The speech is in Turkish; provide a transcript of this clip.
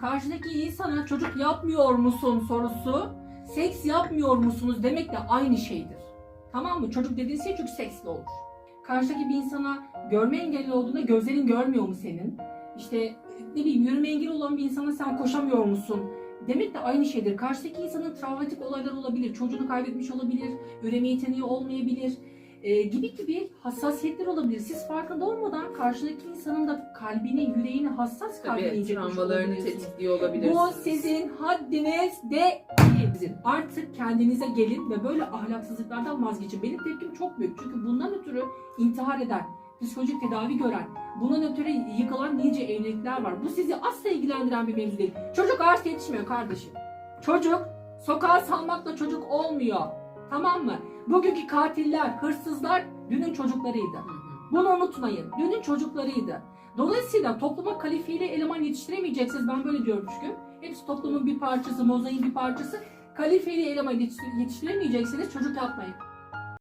karşıdaki insana çocuk yapmıyor musun sorusu, seks yapmıyor musunuz demekle aynı şeydir. Tamam mı? Çocuk dediğin şey çünkü seksli olur. Karşıdaki bir insana görme engelli olduğunda gözlerin görmüyor mu senin? İşte ne bileyim yürüme engeli olan bir insana sen koşamıyor musun? Demek de aynı şeydir. Karşıdaki insanın travmatik olaylar olabilir, çocuğunu kaybetmiş olabilir, üreme yeteneği olmayabilir e, gibi gibi hassasiyetler olabilir. Siz farkında olmadan karşıdaki insanın da kalbini, yüreğini hassas Tabii incitmiş travmalarını tetikliyor olabilirsiniz. Bu sizin haddiniz değil. Artık kendinize gelin ve böyle ahlaksızlıklardan vazgeçin. Benim tepkim çok büyük. Çünkü bundan ötürü intihar eden, psikolojik tedavi gören, bundan ötürü yıkılan nice evlilikler var. Bu sizi asla ilgilendiren bir mevzu değil. Çocuk ağaç yetişmiyor kardeşim. Çocuk sokağa salmakla çocuk olmuyor. Tamam mı? Bugünkü katiller, hırsızlar dünün çocuklarıydı. Bunu unutmayın. Dünün çocuklarıydı. Dolayısıyla topluma kalifiyle eleman yetiştiremeyeceksiniz. Ben böyle diyorum çünkü. Hepsi toplumun bir parçası, mozaiğin bir parçası. Kalifeli eleman yetiştir- yetiştiremeyeceksiniz. Çocuk yapmayın.